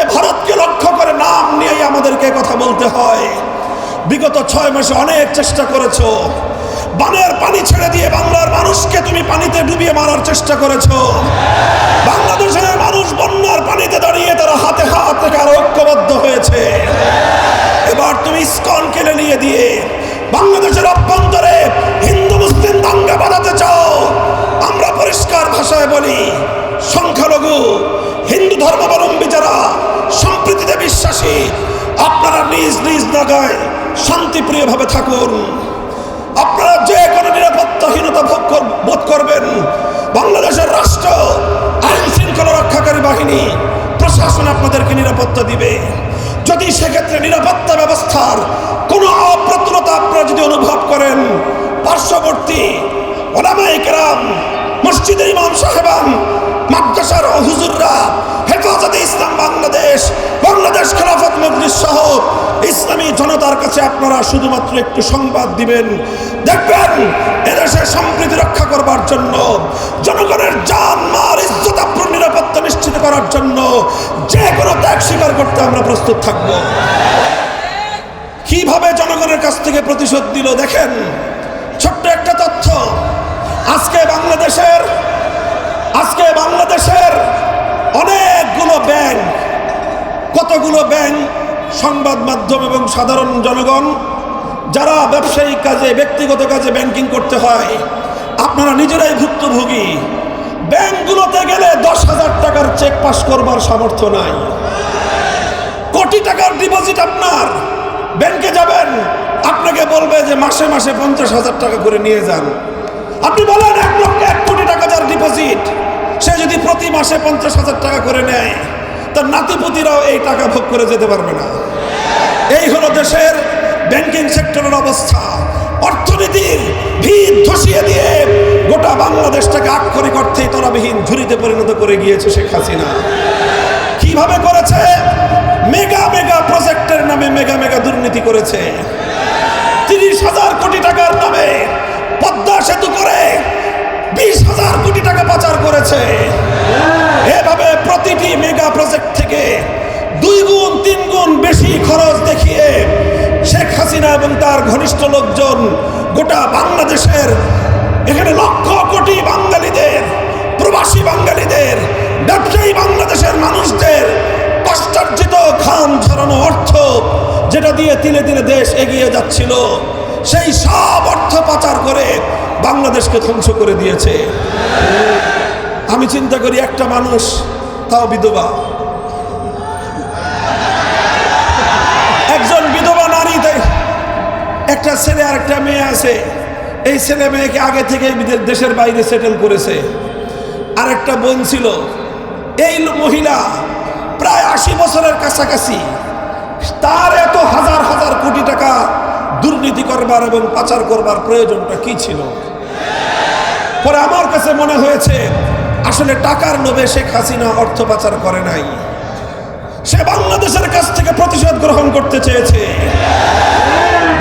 আজকে ভারতকে লক্ষ্য করে নাম নিয়েই আমাদেরকে কথা বলতে হয়। বিগত ছয় মাসে অনেক চেষ্টা করেছ। বানের পানি ছেড়ে দিয়ে বাংলার মানুষকে তুমি পানিতে ডুবিয়ে মারার চেষ্টা করেছ। বাংলাদেশের মানুষ বন্যার পানিতে দাঁড়িয়ে তারা হাতে হাত থেকে আরও ঐক্যবদ্ধ হয়েছে। এবার তুমি ইস্কন কেড়ে নিয়ে দিয়ে বাংলাদেশের অভ্যন্তরে হিন্দু, মুসলিম দাঙ্গা বাঁধাতে চাও। আমরা পরিষ্কার ভাষায় বলি, সংখ্যালঘু হিন্দু ধর্মাবলম্বী যারা, সম্প্রীতিতে বিশ্বাসী, আপনারা নিজ নিজ জায়গায় শান্তিপ্রিয়ভাবে থাকুন। আপনারা যে কোনো নিরাপত্তাহীনতা ভোগ বোধ করবেন। বাংলাদেশের রাষ্ট্র আইন শৃঙ্খলা রক্ষাকারী বাহিনী প্রশাসন আপনাদেরকে নিরাপত্তা দিবে। যদি সেক্ষেত্রে নিরাপত্তা ব্যবস্থার কোনো অপ্রতুলতা আপনারা যদি অনুভব করেন, পার্শ্ববর্তী ওলামাই মসজিদের ইমাম সাহেবান মাদ্রাসার হুজুররা হেফাজতে ইসলাম বাংলাদেশ বাংলাদেশ খেলাফত মজলিস সহ ইসলামী জনতার কাছে আপনারা শুধুমাত্র একটু সংবাদ দিবেন। দেখবেন এদেশের সম্প্রীতি রক্ষা করবার জন্য, জনগণের জান, মাল, ইজ্জত নিরাপত্তা নিশ্চিত করার জন্য যে কোনো ত্যাগ স্বীকার করতে আমরা প্রস্তুত থাকব। কীভাবে জনগণের কাছ থেকে প্রতিশোধ দিল দেখেন, ছোট্ট একটা তথ্য। আজকে বাংলাদেশের আজকে বাংলাদেশের অনেকগুলো ব্যাংক, কতগুলো ব্যাংক, সংবাদ মাধ্যম এবং সাধারণ জনগণ, যারা ব্যবসায়িক কাজে, ব্যক্তিগত কাজে ব্যাংকিং করতে হয়, আপনারা নিজেরাই ভুক্তভোগী। ব্যাংকগুলোতে গেলে দশ হাজার টাকার চেক পাস করবার সামর্থ্য নাই। কোটি টাকার ডিপোজিট আপনার। ব্যাংকে যাবেন, আপনাকে বলবে যে মাসে মাসে পঞ্চাশ হাজার টাকা করে নিয়ে যান। আপনি বলেন, এক লক্ষ এক কোটি টাকা যার ডিপোজিট সে যদি প্রতি মাসে পঞ্চাশ হাজার টাকা করে নেয়, তার নাতিপুতিরাও এই টাকা ভোগ করে যেতে পারবে না। এই হলো দেশের ব্যাংকিং সেক্টরের অবস্থা। অর্থনীতির ভিত ধসিয়ে দিয়ে গোটা বাংলাদেশটাকে আক্ষরিক অর্থে তরাবিহীন ঝুড়িতে পরিণত করে গিয়েছে শেখ হাসিনা। কীভাবে করেছে? মেগা মেগা প্রজেক্টের নামে মেগা মেগা দুর্নীতি করেছে। তিরিশ হাজার কোটি টাকার নামে পদ্মা সেতু করে বিশ হাজার কোটি টাকা পাচার করেছে। এভাবে প্রতিটি মেগা প্রজেক্ট থেকে দুই গুণ, তিন গুণ বেশি খরচ দেখিয়ে শেখ হাসিনা এবং তার ঘনিষ্ঠ লোকজন গোটা বাংলাদেশের, এখানে লক্ষ কোটি বাঙালিদের, প্রবাসী বাঙালিদের, ব্যবসায়ী বাংলাদেশের মানুষদের দিয়ে তিলে তিলে দেশ এগিয়ে যাচ্ছিল। সেই সব অর্থ পাচার করে বাংলাদেশকে ধ্বংস করে দিয়েছে। আমি চিন্তা করি একটা মানুষ, তাও বিধবা। একজন বিধবা নারী একটা ছেলে আর একটা মেয়ে আছে। এই ছেলে মেয়েকে আগে থেকে দেশের বাইরে সেটেল করেছে। আর একটা বোন ছিল। এই মহিলা প্রায় আশি বছরের কাছাকাছি তার এত হাজার হাজার কোটি টাকা দুর্নীতি করবার এবং পাচার করবার প্রয়োজনটা কি ছিল? পরে আমার কাছে মনে হয়েছে, আসলে টাকার লোভে শেখ হাসিনা অর্থ পাচার করে নাই। সে বাংলাদেশের কাছ থেকে প্রতিশোধ গ্রহণ করতে চেয়েছে।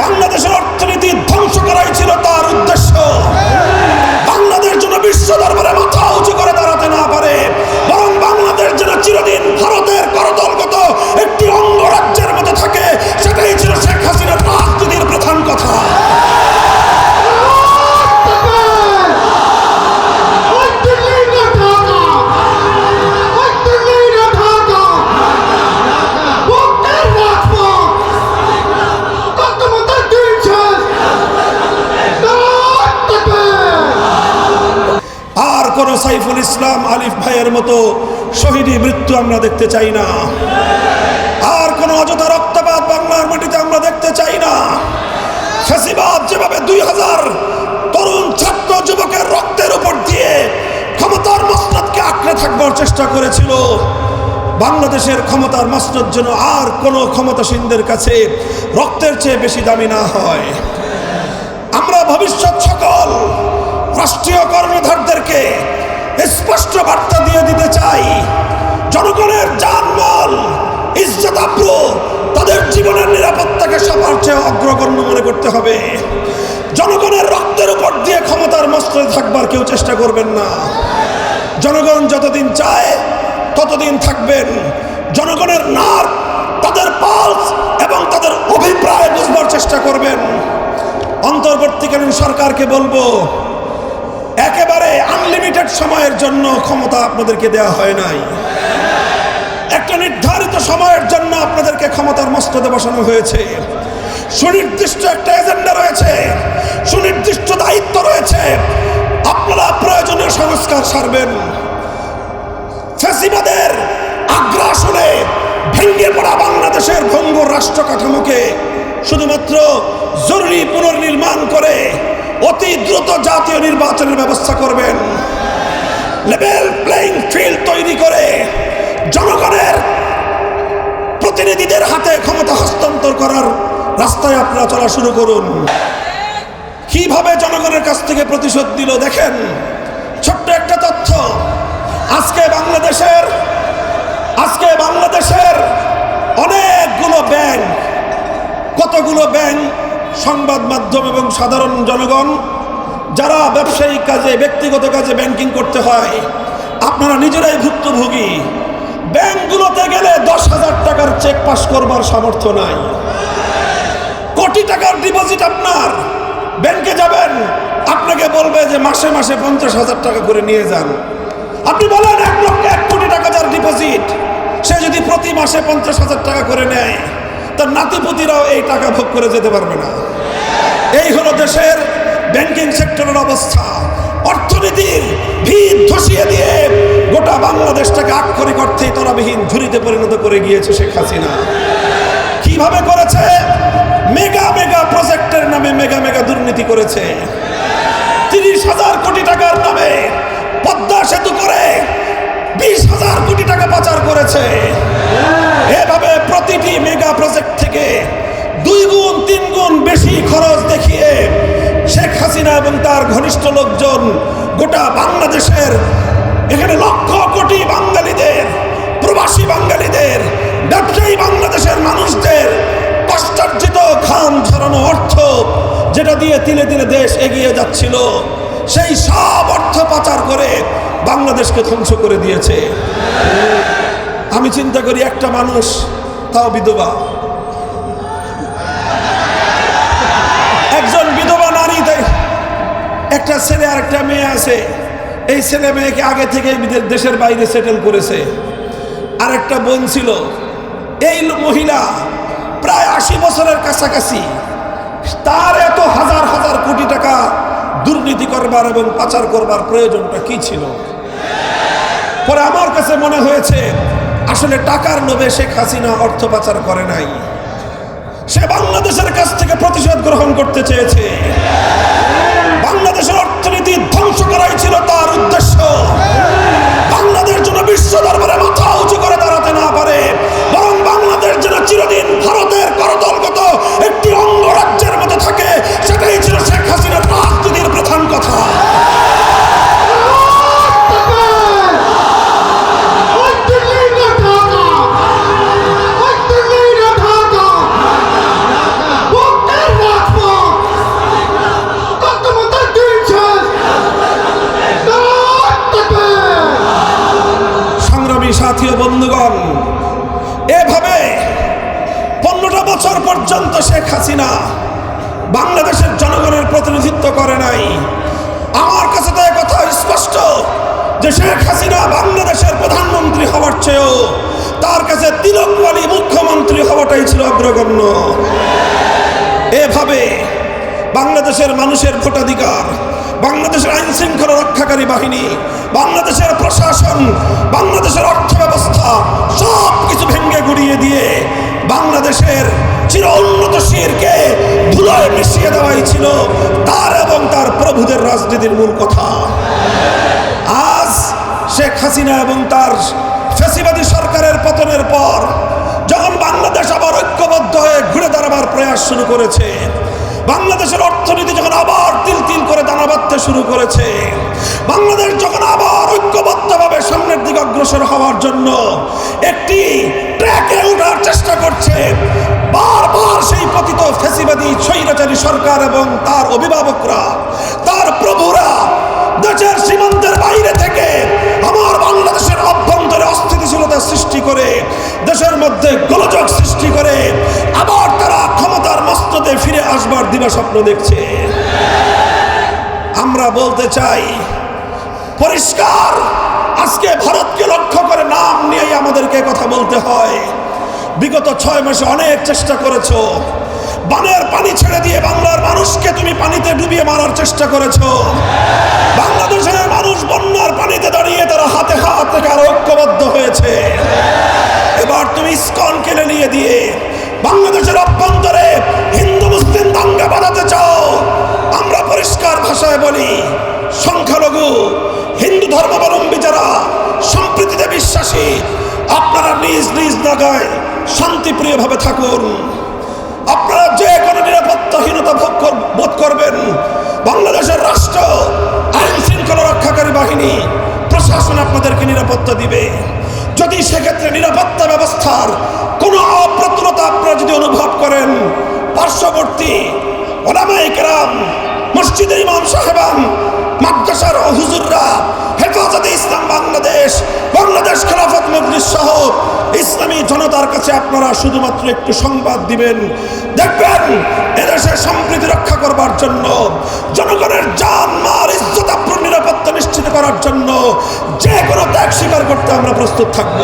বাংলাদেশের অর্থনীতি ধ্বংস করাই ছিল তার উদ্দেশ্য। বাংলাদেশ যেন বিশ্ব দরবারে মাথা উঁচু করে দাঁড়াতে না পারে, বরং বাংলাদেশ যেন চিরদিন ভারতের করতলগত একটি অঙ্গরাজ্যের মতো থাকে, সেটাই ছিল শেখ হাসিনার রাজনীতির প্রধান কথা। কোন সাইফুল ইসলাম আলিফ ভাইয়ের মতো শহীদী মৃত্যু আমরা দেখতে চাই না আর কোন অযথা রক্তপাত বাংলার মাটিতে আমরা দেখতে চাই না ফেসিবাদ যেভাবে দুই হাজার তরুণ ছাত্র যুবকের রক্তের উপর দিয়ে ক্ষমতার মসনদকে আঁকড়ে থাকবার চেষ্টা করেছিল, বাংলাদেশের ক্ষমতার মসনদ যেন আর কোনো ক্ষমতাসীনদের কাছে রক্তের চেয়ে বেশি দামি না হয়। আমরা ভবিষ্যৎ সকল রাষ্ট্রীয় কর্ণধারদেরকে স্পষ্ট বার্তা দিয়ে দিতে চাই, জনগণের জানমাল, ইজ্জত আব্রু তাদের জীবনের নিরাপত্তাকে সবার চেয়ে অগ্রগণ্য মনে করতে হবে। জনগণের রক্তের উপর দিয়ে ক্ষমতার মস্তরে থাকবার কেউ চেষ্টা করবেন না। জনগণ যতদিন চায়, ততদিন থাকবেন। জনগণের নার তাদের পালস এবং তাদের অভিপ্রায় বুঝবার চেষ্টা করবেন। অন্তর্বর্তীকালীন সরকারকে বলব, একেবারে আনলিমিটেড সময়ের জন্য ক্ষমতা আপনাদেরকে দেওয়া হয় নাই। একটা নির্ধারিত সময়ের জন্য আপনাদেরকে ক্ষমতার মস্তদে বসানো হয়েছে। সুনির্দিষ্ট একটা এজেন্ডা রয়েছে। সুনির্দিষ্ট দায়িত্ব রয়েছে। আপনারা প্রয়োজনীয় সংস্কার সারবেন। ফ্যাসিবাদের আগ্রাসনে ভেঙে পড়া বাংলাদেশের ভঙ্গুর রাষ্ট্র কাঠামোকে শুধুমাত্র জরুরি পুনর্নির্মাণ করে অতি দ্রুত জাতীয় নির্বাচনের ব্যবস্থা করবেন। লেভেল প্লেইং ফিল্ড তৈরি করে জনগণের প্রতিনিধিদের হাতে ক্ষমতা হস্তান্তর করার রাস্তায় আপনারা চলা শুরু করুন। কীভাবে জনগণের কাছ থেকে প্রতিশোধ দিল দেখেন? ছোট্ট একটা তথ্য। আজকে বাংলাদেশের আজকে বাংলাদেশের অনেকগুলো ব্যাংক, কতগুলো ব্যাংক, সংবাদ মাধ্যম এবং সাধারণ জনগণ, যারা ব্যবসায়িক কাজে, ব্যক্তিগত কাজে ব্যাংকিং করতে হয়, আপনারা নিজেরাই ভুক্তভোগী। ব্যাংকগুলোতে গেলে দশ হাজার টাকার চেক পাস করবার সামর্থ্য নাই। কোটি টাকার ডিপোজিট আপনার। ব্যাংকে যাবেন, আপনাকে বলবে যে মাসে মাসে পঞ্চাশ হাজার টাকা করে নিয়ে যান। আপনি বলেন, এক লক্ষ এক কোটি টাকা যার ডিপোজিট সে যদি প্রতি মাসে পঞ্চাশ হাজার টাকা করে নেয়, তার নাতিপুতিরাও এই টাকা ভোগ করে যেতে পারবে না। এই হলো দেশের ব্যাংকিং সেক্টরের অবস্থা। অর্থনীতির ভিত ধসিয়ে দিয়ে গোটা বাংলাদেশটাকে আক্ষরিক অর্থেই তরাবিহীন ঝুড়িতে পরিণত করে গিয়েছে শেখ হাসিনা। কীভাবে করেছে? মেগা মেগা প্রজেক্টের নামে মেগা মেগা দুর্নীতি করেছে। তিরিশ হাজার কোটি টাকার নামে পদ্মা সেতু করে বিশ হাজার কোটি টাকা পাচার করেছে। এভাবে প্রতিটি মেগা প্রজেক্ট থেকে দুই গুণ, তিন গুণ বেশি খরচ দেখিয়ে শেখ হাসিনা এবং তার ঘনিষ্ঠ লোকজন গোটা বাংলাদেশের, এখানে লক্ষ কোটি বাঙালিদের, প্রবাসী বাঙালিদের, ব্যবসায়ী বাংলাদেশের মানুষদের কষ্টার্জিত ঘাম ঝরানো অর্থ যেটা দিয়ে তিলে তিলে দেশ এগিয়ে যাচ্ছিল, সেই সব অর্থ পাচার করে বাংলাদেশকে ধ্বংস করে দিয়েছে। আমি চিন্তা করি একটা মানুষ, তাও বিধবা একটা ছেলে আর একটা মেয়ে আছে। এই ছেলে মেয়েকে আগে থেকে দেশের বাইরে সেটেল করেছে। আর একটা বোন ছিল। এই মহিলা প্রায় আশি বছরের কাছাকাছি তার এত হাজার হাজার কোটি টাকা দুর্নীতি করবার এবং পাচার করবার প্রয়োজনটা কি ছিল? পরে আমার কাছে মনে হয়েছে, আসলে টাকার লোভে শেখ হাসিনা অর্থ পাচার করে নাই। সে বাংলাদেশের কাছ থেকে প্রতিশোধ গ্রহণ করতে চেয়েছে। বাংলাদেশের অর্থনীতি ধ্বংস করাই ছিল তার উদ্দেশ্য। বাংলাদেশ জন্য বিশ্ব যে শেখ হাসিনা বাংলাদেশের প্রধানমন্ত্রী হওয়ার চেয়েও তার কাছে তিলকওয়ালি মুখ্যমন্ত্রী হওয়াটাই ছিল অগ্রগণ্য। এভাবে বাংলাদেশের মানুষের ভোটাধিকার, বাংলাদেশের আইন শৃঙ্খলা রক্ষাকারী বাহিনী, বাংলাদেশের প্রশাসন, বাংলাদেশের অর্থ ব্যবস্থা সব কিছু ভেঙে গুড়িয়ে দিয়ে বাংলাদেশের চির উন্নত শিরকে ধুলোয় মিশিয়ে দেওয়াই ছিল তার এবং তার প্রভুদের রাজনীতির মূল কথা। আজ শেখ হাসিনা এবং তার ফেসিবাদী সরকারের পতনের পর যখন বাংলাদেশ আবার ঐক্যবদ্ধ হয়ে ঘুরে দাঁড়াবার প্রয়াস শুরু করেছে, বাংলাদেশের অর্থনীতি যখন আবার তিল তিল করে দানা বাঁধতে শুরু করেছে, বাংলাদেশ যখন আবার ঐক্যবদ্ধভাবে সামনের দিকে অগ্রসর হওয়ার জন্য একটি ট্র্যাকে ওঠার চেষ্টা করছে, বারবার সেই পতিত ফেসিবাদী স্বৈরাচারী সরকার এবং তার অভিভাবকরা, তার প্রভুরা দেশের সীমান্তের বাইরে থেকে আমার বাংলাদেশের অভ্যন্তরে অস্থিতিশীলতা সৃষ্টি করে, দেশের মধ্যে গোলযোগ সৃষ্টি করে, আবার তারা ক্ষমতার মস্ততে ফিরে আসবার দিবা স্বপ্ন দেখছে। আমরা বলতে চাই, পরিষ্কার, আজকে ভারতকে লক্ষ্য করে নাম নিয়েই আমাদেরকে কথা বলতে হয়। বিগত ছয় মাসে অনেক চেষ্টা করেছ। বানের পানি ছেড়ে দিয়ে বাংলার মানুষকে তুমি পানিতে ডুবিয়ে মারার চেষ্টা করেছ। বাংলাদেশের বন্যার পানিতে দাঁড়িয়ে তারা হাতে হাত রেখে আরও ঐক্যবদ্ধ হয়েছে। এবার তুমি ইস্কন কেলে নিয়ে দিয়ে বাংলাদেশের অভ্যন্তরে হিন্দু, মুসলিম দাঙ্গা বাঁধাতে চাও। আমরা পরিষ্কার ভাষায় বলি, সংখ্যালঘু, হিন্দু ধর্মাবলম্বী যারা সম্প্রীতিতে বিশ্বাসী, আপনারা নিজ নিজ জায়গায় শান্তিপ্রিয়ভাবে থাকুন। আপনারা যে কোনো নিরাপত্তাহীনতা ভোগ বোধ করবেন। বাংলাদেশের রাষ্ট্র আইন শৃঙ্খলা রক্ষাকারী বাহিনী প্রশাসন আপনাদেরকে নিরাপত্তা দিবে। যদি সেক্ষেত্রে নিরাপত্তা ব্যবস্থার কোনো অপ্রতুলতা আপনারা যদি অনুভব করেন, পার্শ্ববর্তী ওলামাই কেরাম মসজিদের ইমাম সাহেবান মাদ্রাসার হুজুররা, হেফাজতে ইসলাম বাংলাদেশ বাংলাদেশ খেলাফত মজলিস সহ ইসলামী জনতার কাছে আপনারা শুধুমাত্র একটু সংবাদ দিবেন। দেখবেন এদেশে সম্প্রীতি রক্ষা করবার জন্য, জনগণের জান, মাল, ইজ্জত নিরাপত্তা নিশ্চিত করার জন্য যে কোনো ত্যাগ স্বীকার করতে আমরা প্রস্তুত থাকব।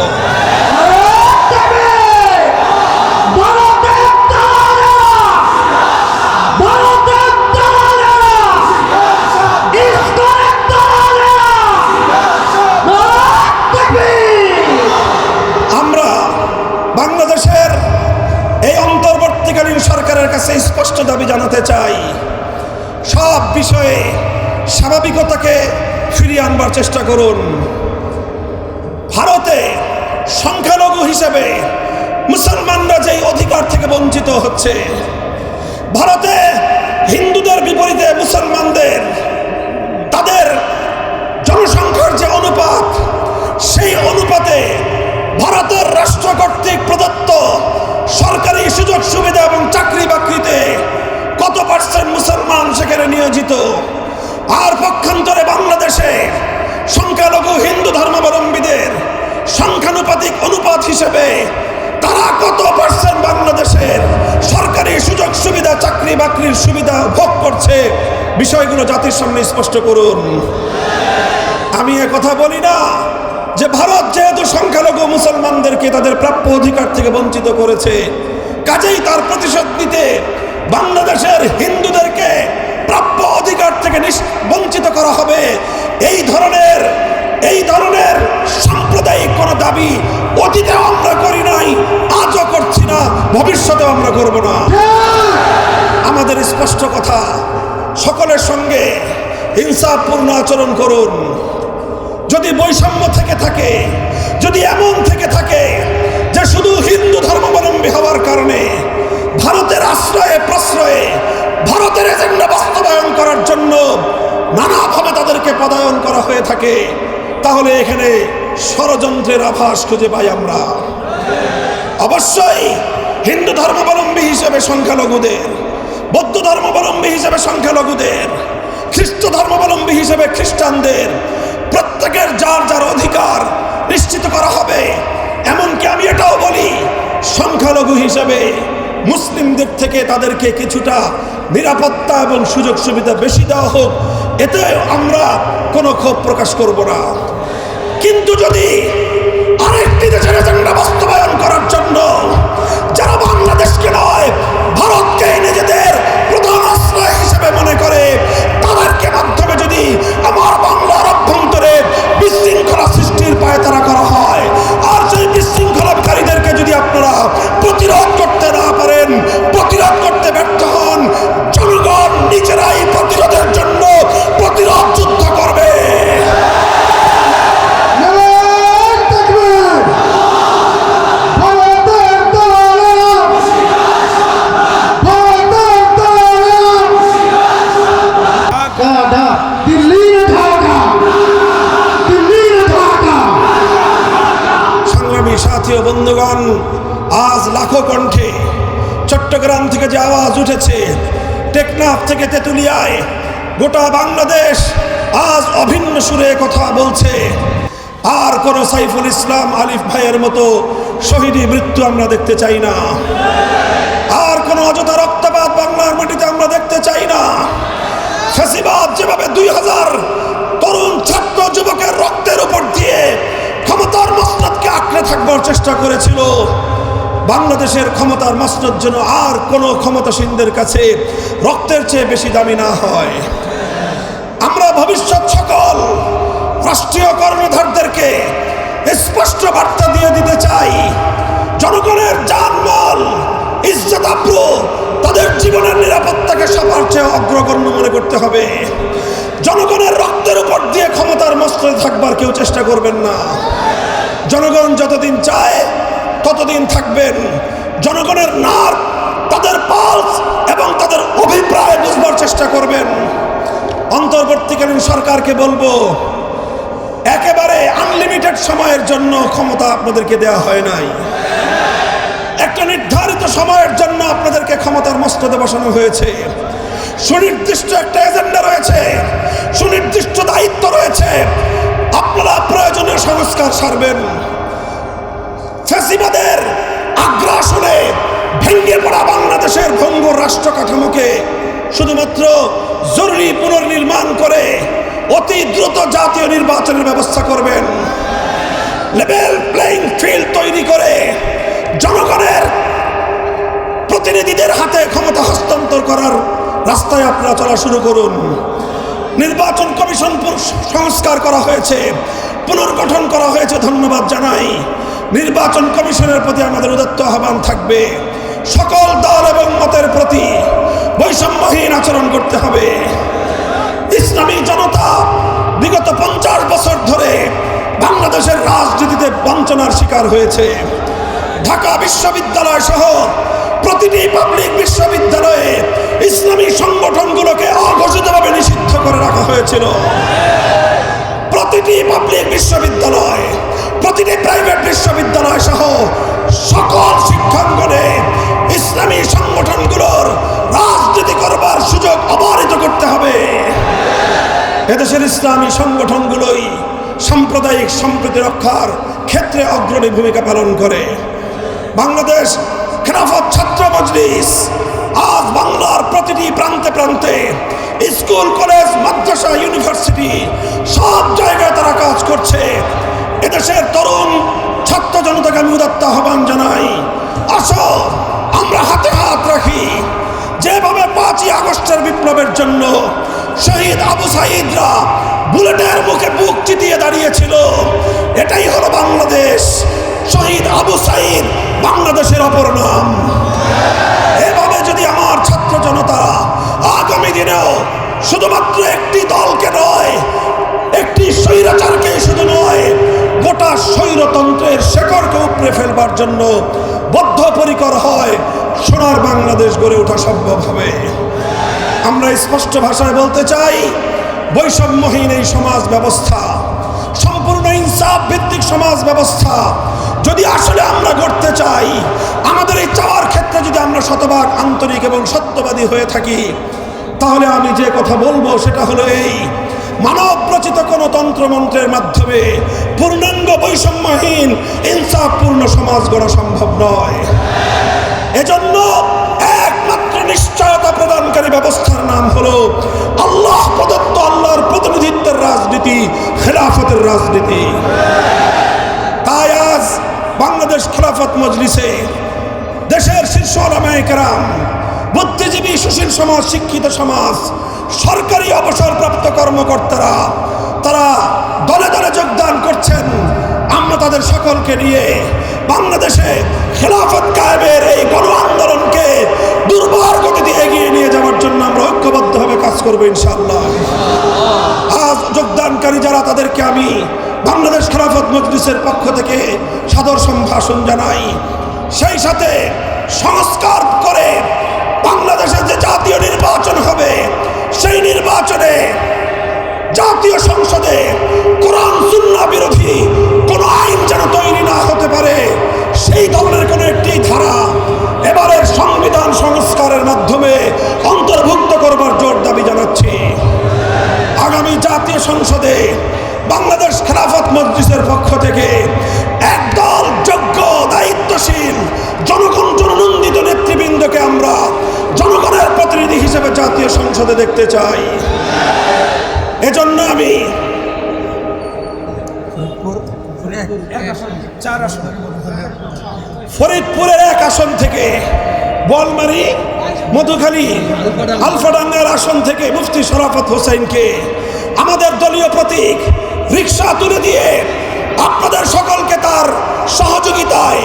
স্পষ্ট দাবি জানাতে চাই। সব বিষয়ে স্বাভাবিকতাকে ফিরিয়ে আনবার চেষ্টা করুন। ভারতে সংখ্যালঘু হিসেবে মুসলমানরা যেই অধিকার থেকে বঞ্চিত হচ্ছে, ভারতে হিন্দুদের বিপরীতে মুসলমানদের, তাদের জনসংখ্যার যে অনুপাত, সেই অনুপাতে ভারতের রাষ্ট্র কর্তৃক প্রদত্ত সরকারি সুযোগ সুবিধা এবং চাকরি বাকরিতে কত পার্সেন্ট মুসলমান সেখানে নিয়োজিত আর পক্ষান্তরে বাংলাদেশে সংখ্যালঘু হিন্দু ধর্মাবলম্বীদের সংখ্যানুপাতিক অনুপাত হিসেবে তারা কত পার্সেন্ট বাংলাদেশের সরকারি সুযোগ সুবিধা, চাকরি বাকরির সুবিধা ভোগ করছে? বিষয়গুলো জাতির সামনে স্পষ্ট করুন। আমি কথা বলি না যে ভারত যেহেতু সংখ্যালঘু মুসলমানদেরকে তাদের প্রাপ্য অধিকার থেকে বঞ্চিত করেছে, কাজেই তার প্রতিশোধ নিতে বাংলাদেশের হিন্দুদেরকে প্রাপ্য অধিকার থেকে বঞ্চিত করা হবে। এই ধরনের এই ধরনের সাম্প্রদায়িক কোনো দাবি অতীতেও আমরা করি নাই, আজও করছি না, ভবিষ্যতেও আমরা করব না। আমাদের স্পষ্ট কথা, সকলের সঙ্গে হিংসাপূর্ণ আচরণ করুন। যদি বৈষম্য থেকে থাকে, যদি এমন থেকে থাকে যে শুধু হিন্দু ধর্মাবলম্বী হওয়ার কারণে ভারতের আশ্রয়ে প্রশ্রয়ে ভারতের এজেন্ডা বাস্তবায়ন করার জন্য নানাভাবে তাদেরকে পদায়ন করা হয়ে থাকে তাহলে এখানে ষড়যন্ত্রের আভাস খুঁজে পাই আমরা। অবশ্যই হিন্দু ধর্মাবলম্বী হিসেবে সংখ্যালঘুদের, বৌদ্ধ ধর্মাবলম্বী হিসেবে সংখ্যালঘুদের, খ্রিস্ট ধর্মাবলম্বী হিসেবে খ্রিস্টানদের প্রত্যেকের যার যার অধিকার নিশ্চিত করা হবে। এমনকি আমি এটাও বলি, সংখ্যালঘু হিসেবে মুসলিমদের থেকে তাদেরকে কিছুটা নিরাপত্তা এবং সুযোগ সুবিধা বেশি দেওয়া হোক, এতে আমরা কোনো ক্ষোভ প্রকাশ করব না। কিন্তু যদি আরেকটি দেশের এজেন্ডা বাস্তবায়ন করার জন্য যারা বাংলাদেশকে নয়, ভারতকে নিজেদের প্রধান আশ্রয় হিসেবে মনে করে, তাদেরকে মাধ্যমে যদি আমার বাংলার অভ্যন্তরে বিশৃঙ্খলা সৃষ্টির পায়ে তারা করা হয়, আর সেই বিশৃঙ্খলাকারীদেরকে যদি আপনারা প্রতিরোধ করতে না পারেন, প্রতিরোধ করতে ব্যর্থ হন, জনগণ নিজেরাই প্রতিরোধ গোটা বাংলাদেশ আজ অভিন্ন সুরে কথা বলছে। আর কোনো সাইফুল ইসলাম আলিফ ভাইয়ের মতো শহীদি মৃত্যু আমরা দেখতে চাই না। আর কোনো অযথা রক্তপাত বাংলার মাটিতে আমরা দেখতে চাই না। ফেসিবাদ যেভাবে দুই হাজার তরুণ ছাত্র যুবকের রক্তের উপর দিয়ে ক্ষমতার মসনদকে আঁকড়ে থাকবার চেষ্টা করেছিল, বাংলাদেশের ক্ষমতার মসনদ যেন আর কোনো ক্ষমতাসীনদের কাছে রক্তের চেয়ে বেশি দামি না হয়। ভবিষ্যৎ সকল রাষ্ট্রীয় কর্ণধারদেরকে স্পষ্ট বার্তা দিয়ে দিতে চাই। জনগণের জানমাল ইজ্জত আব্রু তাদের জীবনের নিরাপত্তাকে সবার চেয়ে অগ্রগণ্য মনে করতে হবে। জনগণের রক্তের উপর দিয়ে ক্ষমতার মস্ত্রে থাকবার কেউ চেষ্টা করবেন না। জনগণ যতদিন চায়, ততদিন থাকবেন। জনগণের নার তাদের পালস এবং তাদের অভিপ্রায় বুঝবার চেষ্টা করবেন। অন্তর্বর্তীকালীন সরকারকে বলব, একেবারে আনলিমিটেড সময়ের জন্য ক্ষমতা আপনাদেরকে দেওয়া হয় নাই। একটা নির্ধারিত সময়ের জন্য আপনাদেরকে ক্ষমতার মস্তদে বসানো হয়েছে। সুনির্দিষ্ট একটা এজেন্ডা রয়েছে, সুনির্দিষ্ট দায়িত্ব রয়েছে। আপনারা প্রয়োজনীয় সংস্কার সারবেন। ফ্যাসিবাদের আগ্রাসনে ভেঙে পড়া বাংলাদেশের ভঙ্গ রাষ্ট্র কাঠামোকে শুধুমাত্র জরুরি পুনর্নির্মাণ করে অতি দ্রুত জাতীয় নির্বাচনের ব্যবস্থা করবেন। লেভেল প্লেইং ফিল্ড তৈরি করে জনগণের প্রতিনিধিদের হাতে ক্ষমতা হস্তান্তর করার রাস্তায় আপনারা চলা শুরু করুন। নির্বাচন কমিশন সংস্কার করা হয়েছে, পুনর্গঠন করা হয়েছে, ধন্যবাদ জানাই। নির্বাচন কমিশনের প্রতি আমাদের উদত্ত আহ্বান থাকবে। সকল দল এবং মতের প্রতি বৈষম্যহীন আচরণ করতে হবে। ইসলামী জনতা বিগত পঞ্চাশ বছর ধরে বাংলাদেশের রাজনীতিতে বঞ্চনার শিকার হয়েছে। ঢাকা বিশ্ববিদ্যালয় সহ প্রতিটি পাবলিক বিশ্ববিদ্যালয়ে ইসলামী সংগঠনগুলোকে অঘোষিতভাবে নিষিদ্ধ করে রাখা হয়েছিল। প্রতিটি পাবলিক বিশ্ববিদ্যালয়, প্রতিটি প্রাইভেট বিশ্ববিদ্যালয় সহ করতে হবে। এদেশের ইসলামী সংগঠনগুলোই সাম্প্রদায়িক সম্প্রীতি রক্ষার ক্ষেত্রে অগ্রণী ভূমিকা পালন করে। বাংলাদেশ খেলাফত ছাত্র মজলিস আজ বাংলার প্রতিটি প্রান্তে প্রান্তে স্কুল, কলেজ, মাদ্রাসা, ইউনিভার্সিটি সব জায়গায় তারা কাজ করছে। এদেশের তরুণ ছাত্র জনতাকে আমি উদাত্ত আহ্বান জানাই, আসো, আমরা হাতে হাত রাখি যেভাবে পাঁচই আগস্টের বিপ্লবের জন্য শহীদ আবু সাইদরা বুলেটের মুখে বুক চিতিয়ে দাঁড়িয়েছিল। এটাই হলো বাংলাদেশ। শহীদ আবু সাইদ বাংলাদেশের অপর নাম। এভাবে যদি আমার ছাত্র জনতা আগামী দিনেও শুধুমাত্র একটি দলকে নয়, একটি স্বৈরাচারকে শুধু নয়, গোটা স্বৈরতন্ত্রের শেকড়কে উপড়ে ফেলবার জন্য বদ্ধপরিকর হয় সোনার বাংলাদেশ গড়ে ওঠা সম্ভব হবে। আমরা স্পষ্ট ভাষায় বলতে চাই, বৈষম্যহীন এই সমাজ ব্যবস্থা, সম্পূর্ণ ইনসাফ ভিত্তিক সমাজ ব্যবস্থা, যদি আসলে আমরা গড়তে চাই, আমাদের এই চাওয়ার ক্ষেত্রে যদি আমরা শতভাগ আন্তরিক এবং সত্যবাদী হয়ে থাকি, তাহলে আমি যে কথা বলব সেটা হলো এই, মানব রচিত কোনো তন্ত্রমন্ত্রের মাধ্যমে পূর্ণাঙ্গ বৈষম্যহীন, ইনসাফপূর্ণ সমাজ গড়া সম্ভব নয়। এজন্য নিশ্চয়তা প্রদানকারী ব্যবস্থার নাম হলো আল্লাহ প্রদত্ত আল্লাহর প্রতিনিধিত্বের রাজনীতি, খেলাফতের রাজনীতি। তাই আজ বাংলাদেশ খেলাফত মজলিসে দেশের শীর্ষ ওলামায়ে কেরাম, বুদ্ধিজীবী সুশীল সমাজ, শিক্ষিত সমাজ, সরকারি অবসরপ্রাপ্ত কর্মকর্তারা, তারা তাদের সকলকে নিয়ে বাংলাদেশে খেলাফত কায়েমের এই গণ আন্দোলনকে দুর্বার গতিতে এগিয়ে নিয়ে যাওয়ার জন্য আমরা ঐক্যবদ্ধভাবে কাজ করব ইনশাআল্লাহ। আজ যোগদানকারী যারা, তাদেরকে আমি বাংলাদেশ খেলাফত মজলিসের পক্ষ থেকে সাদর সম্ভাষণ জানাই। সেই সাথে সংস্কার করে বাংলাদেশে যে জাতীয় নির্বাচন হবে, সেই নির্বাচনে জাতীয় সংসদে কোরআন, সুন্না বিরোধী কোনো আইন যেন তৈরি না হতে পারে, সেই ধরনের কোনো একটি ধারা এবারের সংবিধান সংস্কারের মাধ্যমে অন্তর্ভুক্ত করবার জোর দাবি জানাচ্ছি। আগামী জাতীয় সংসদে বাংলাদেশ খেলাফত মজলিসের পক্ষ থেকে একদল যোগ্য, দায়িত্বশীল, জনগণ জননন্দিত নেতৃবৃন্দকে আমরা জনগণের প্রতিনিধি হিসেবে জাতীয় সংসদে দেখতে চাই। এজন্য আমি ফরিদপুরের এক আসন থেকে বলমারি, মধুখালী, আলফাডাঙ্গার আসন থেকে মুফতি শরাফত হোসেনকে আমাদের দলীয় প্রতীক রিক্সা তুলে দিয়ে আপনাদের সকলকে তার সহযোগিতায়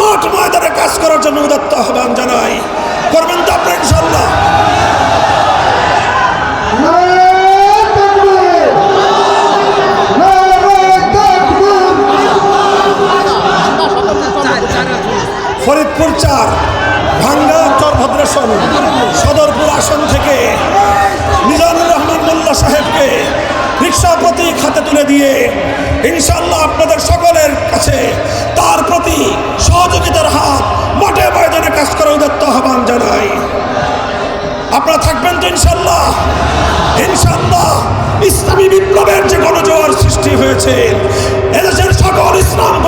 মাঠ ময়দানে কাজ করার জন্য উদাত্ত আহ্বান জানাই। করবেন তো আপনার ইনশাল্লাহ আপনাদের সকলের কাছে তার প্রতি সহযোগিতার হাত মাঠে ময়দানে কাজ করে উদত্ত আহ্বান জানাই। আপনারা থাকবেন তো ইনশাল্লাহ ইনশাল্লাহ ইসলামী বিপ্লবের যে গণজোয়ার সৃষ্টি হয়েছে, এদেশের সকল ইসলামপন্থীরা